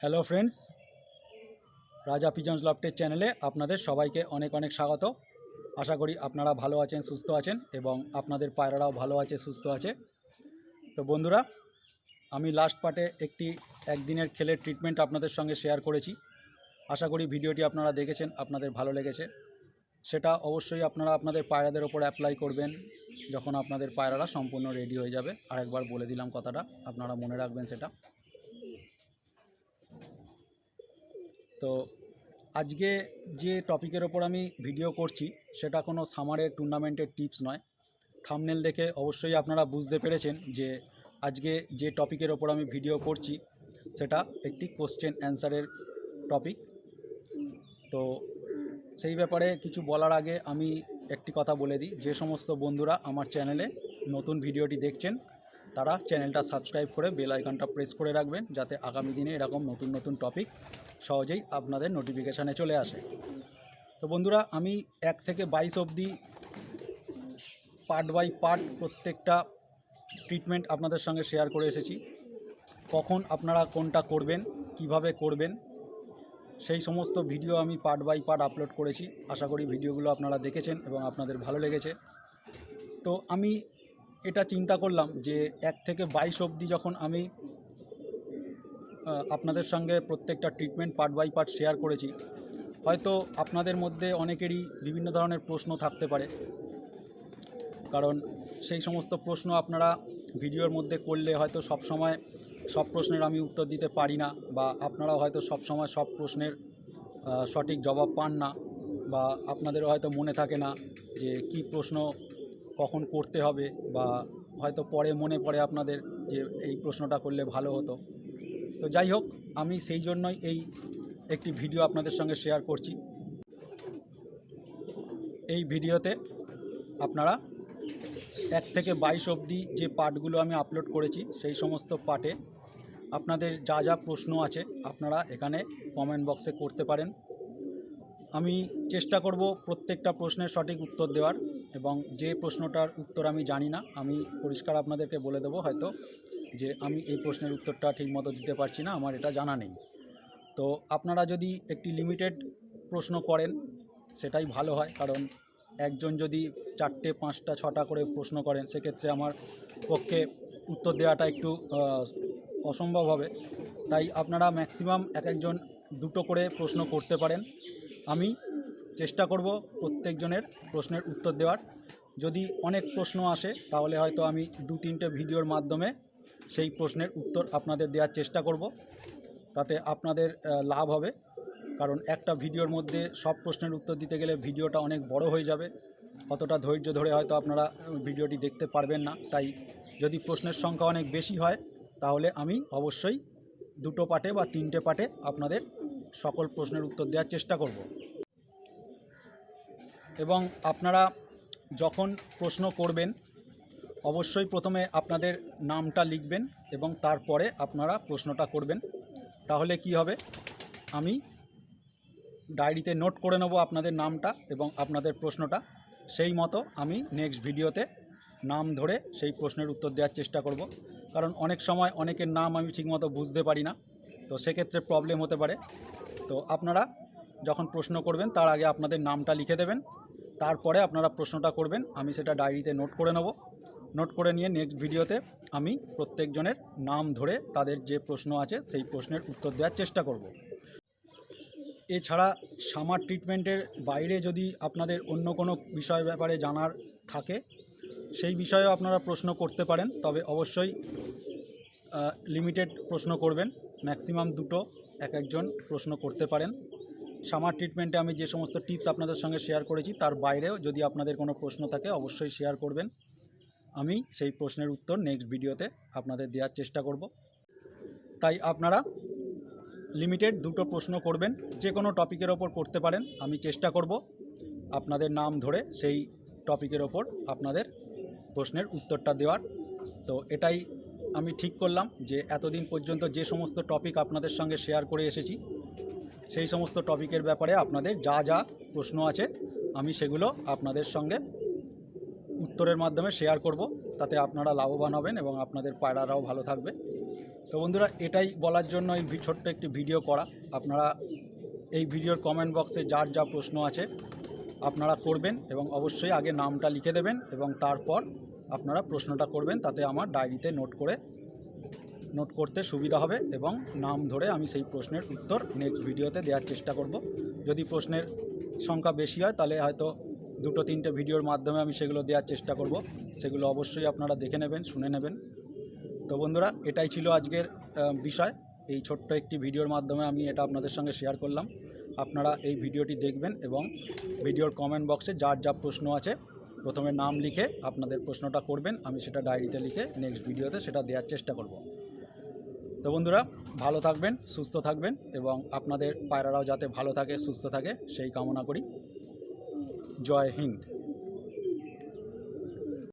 Hello friends Raja pigeons লফটের চ্যানেলে আপনাদের সবাইকে অনেক অনেক স্বাগত। আশা করি আপনারা ভালো আছেন, সুস্থ আছেন এবং আপনাদের পায়রারাও ভালো আছে, সুস্থ আছে। তো বন্ধুরা, আমি লাস্ট পার্টে একটি একদিনের খেলের ট্রিটমেন্ট আপনাদের সঙ্গে শেয়ার করেছি। আশা করি ভিডিওটি আপনারা দেখেছেন, আপনাদের ভালো লেগেছে। সেটা অবশ্যই আপনারা আপনাদের পায়রাদের ওপর অ্যাপ্লাই করবেন যখন আপনাদের পায়রারা সম্পূর্ণ রেডি হয়ে যাবে। আরেকবার বলে দিলাম কথাটা, আপনারা মনে রাখবেন সেটা। তো আজকে যে টপিকের ওপর আমি ভিডিও করছি, সেটা কোনো সামারের টুর্নামেন্টের টিপস নয়। থামনেল দেখে অবশ্যই আপনারা বুঝতে পেরেছেন যে আজকে যে টপিকের ওপর আমি ভিডিও করছি, সেটা একটি কোশ্চেন অ্যান্সারের টপিক তো সেই ব্যাপারে কিছু বলার আগে আমি একটি কথা বলে দিই। যে সমস্ত বন্ধুরা আমার চ্যানেলে নতুন ভিডিওটি দেখছেন তারা চ্যানেলটা সাবস্ক্রাইব করে বেল আইকনটা প্রেস করে রাখবেন যাতে আগামী দিনে এরকম নতুন নতুন টপিক সহজেই আপনাদের নোটিফিকেশানে চলে আসে। তো বন্ধুরা, আমি এক থেকে বাইশ অবধি পার্ট বাই পার্ট প্রত্যেকটা ট্রিটমেন্ট আপনাদের সঙ্গে শেয়ার করে এসেছি। কখন আপনারা কোনটা করবেন, কীভাবে করবেন, সেই সমস্ত ভিডিও আমি পার্ট বাই পার্ট আপলোড করেছি। আশা করি ভিডিওগুলো আপনারা দেখেছেন এবং আপনাদের ভালো লেগেছে। তো আমি এটা চিন্তা করলাম যে এক থেকে বাইশ অবধি যখন আমি আপনাদের সঙ্গে প্রত্যেকটা treatment part by part share করেছি, হয়তো আপনাদের মধ্যে অনেকেরই বিভিন্ন ধরনের প্রশ্ন থাকতে পারে। কারণ সেই সমস্ত প্রশ্ন আপনারা ভিডিওর মধ্যে করলে হয়তো সব সময় সব প্রশ্নের আমি উত্তর দিতে পারি না বা আপনারাও হয়তো সব সময় সব প্রশ্নের সঠিক জবাব পান না বা আপনাদেরও হয়তো মনে থাকে না যে কি প্রশ্ন কখন করতে হবে বা হয়তো পরে মনে পড়ে আপনাদের যে এই প্রশ্নটা করলে ভালো হতো। তো যাই হোক, আমি সেই জন্যই এই একটি ভিডিও আপনাদের সঙ্গে শেয়ার করছি। এই ভিডিওতে আপনারা এক থেকে বাইশ অবধি যে পার্টগুলো আমি আপলোড করেছি, সেই সমস্ত পার্টে আপনাদের যা যা প্রশ্ন আছে আপনারা এখানে কমেন্ট বক্সে করতে পারেন। আমি চেষ্টা করব প্রত্যেকটা প্রশ্নের সঠিক উত্তর দেওয়ার। এবং যে প্রশ্নটার উত্তর আমি জানি না, আমি পরিষ্কার আপনাদেরকে বলে দেবো হয়তো যে আমি এই প্রশ্নের উত্তরটা ঠিকমতো দিতে পারছি না, আমার এটা জানা নেই। তো আপনারা যদি একটি লিমিটেড প্রশ্ন করেন, সেটাই ভালো হয়, কারণ একজন যদি চারটে, পাঁচটা, ছটা করে প্রশ্ন করেন, সেক্ষেত্রে আমার পক্ষে উত্তর দেওয়াটা একটু অসম্ভব হবে। তাই আপনারা ম্যাক্সিমাম এক একজন দুটো করে প্রশ্ন করতে পারেন। আমি চেষ্টা করব প্রত্যেকজনের প্রশ্নের উত্তর দেওয়ার। যদি অনেক প্রশ্ন আসে, তাহলে হয়তো আমি দু তিনটে ভিডিওর মাধ্যমে সেই প্রশ্নের উত্তর আপনাদের দেওয়ার চেষ্টা করব। তাতে আপনাদের লাভ হবে। কারণ একটা ভিডিওর মধ্যে সব প্রশ্নের উত্তর দিতে গেলে ভিডিওটা অনেক বড় হয়ে যাবে। অতটা ধৈর্য ধরে হয়তো আপনারা ভিডিওটি দেখতে পারবেন না। তাই যদি প্রশ্নের সংখ্যা অনেক বেশি হয়, তাহলে আমি অবশ্যই দুটো পার্টে বা তিনটে পার্টে আপনাদের সকল প্রশ্নের উত্তর দেওয়ার চেষ্টা করব। এবং আপনারা যখন প্রশ্ন করবেন, অবশ্যই প্রথমে আপনাদের নামটা লিখবেন এবং তারপরে আপনারা প্রশ্নটা করবেন। তাহলে কি হবে? আমি ডায়েরিতে নোট করে নেব আপনাদের নামটা এবং আপনাদের প্রশ্নটা। সেই মতো আমি নেক্সট ভিডিওতে নাম ধরে সেই প্রশ্নের উত্তর দেওয়ার চেষ্টা করব। কারণ অনেক সময় অনেকের নাম আমি ঠিকমতো বুঝতে পারি না, তো সেক্ষেত্রে প্রবলেম হতে পারে। তো আপনারা যখন প্রশ্ন করবেন, তার আগে আপনাদের নামটা লিখে দেবেন। তারপরে আপনারা প্রশ্নটা করবেন, আমি সেটা ডায়েরিতে নোট করে নেব। নোট করে নিয়ে নেক্সট ভিডিওতে আমি প্রত্যেকজনের নাম ধরে তাদের যে প্রশ্ন আছে, সেই প্রশ্নের উত্তর দেওয়ার চেষ্টা করব। এছাড়া সামার ট্রিটমেন্টের বাইরে যদি আপনাদের অন্য কোনো বিষয় ব্যাপারে জানার থাকে, সেই বিষয়েও আপনারা প্রশ্ন করতে পারেন। তবে অবশ্যই লিমিটেড প্রশ্ন করবেন। ম্যাক্সিমাম দুটো এক একজন প্রশ্ন করতে পারেন। সামার ট্রিটমেন্টে আমি যে সমস্ত টিপস আপনাদের সঙ্গে শেয়ার করেছি, তার বাইরেও যদি আপনাদের কোনো প্রশ্ন থাকে, অবশ্যই শেয়ার করবেন। আমি সেই প্রশ্নের উত্তর নেক্সট ভিডিওতে আপনাদের দেওয়ার চেষ্টা করব। তাই আপনারা লিমিটেড দুটো প্রশ্ন করবেন, যে কোনো টপিকের ওপর করতে পারেন, আমি চেষ্টা করব আপনাদের নাম ধরে সেই টপিকের ওপর আপনাদের প্রশ্নের উত্তরটা দেওয়ার। তো এটাই আমি ঠিক করলাম যে, এতদিন পর্যন্ত যে সমস্ত টপিক আপনাদের সঙ্গে শেয়ার করে এসেছি সেই সমস্ত টপিকের ব্যাপারে আপনাদের যা যা প্রশ্ন আছে, আমি সেগুলো আপনাদের সঙ্গে উত্তরের মাধ্যমে শেয়ার করব। তাতে আপনারা লাভবান হবেন এবং আপনাদের পায়রারাও ভালো থাকবে। তো বন্ধুরা, এটাই বলার জন্য এই ছোট্ট একটি ভিডিও করা। আপনারা এই ভিডিওর কমেন্ট বক্সে যার যা প্রশ্ন আছে, আপনারা করবেন এবং অবশ্যই আগে নামটা লিখে দেবেন এবং তারপর আপনারা প্রশ্নটা করবেন। তাতে আমার ডায়েরিতে নোট করে নোট করতে সুবিধা হবে এবং নাম ধরে আমি সেই প্রশ্নের উত্তর নেক্সট ভিডিওতে দেওয়ার চেষ্টা করব। যদি প্রশ্নের সংখ্যা বেশি হয়, তাহলে হয়তো দুটো তিনটে ভিডিওর মাধ্যমে আমি সেগুলো দেওয়ার চেষ্টা করব। সেগুলো অবশ্যই আপনারা দেখে নেবেন, শুনে নেবেন। তো বন্ধুরা, এটাই ছিল আজকের বিষয়। এই ছোট্ট একটি ভিডিওর মাধ্যমে আমি এটা আপনাদের সঙ্গে শেয়ার করলাম। আপনারা এই ভিডিওটি দেখবেন এবং ভিডিওর কমেন্ট বক্সে যার যা প্রশ্ন আছে, প্রথমে নাম লিখে আপনাদের প্রশ্নটা করবেন। আমি সেটা ডায়েরিতে লিখে নেক্সট ভিডিওতে সেটা দেওয়ার চেষ্টা করব। তো বন্ধুরা, ভালো থাকবেন, সুস্থ থাকবেন এবং আপনাদের পায়রারাও যাতে ভালো থাকে, সুস্থ থাকে, সেই কামনা করি। জয় হিন্দ।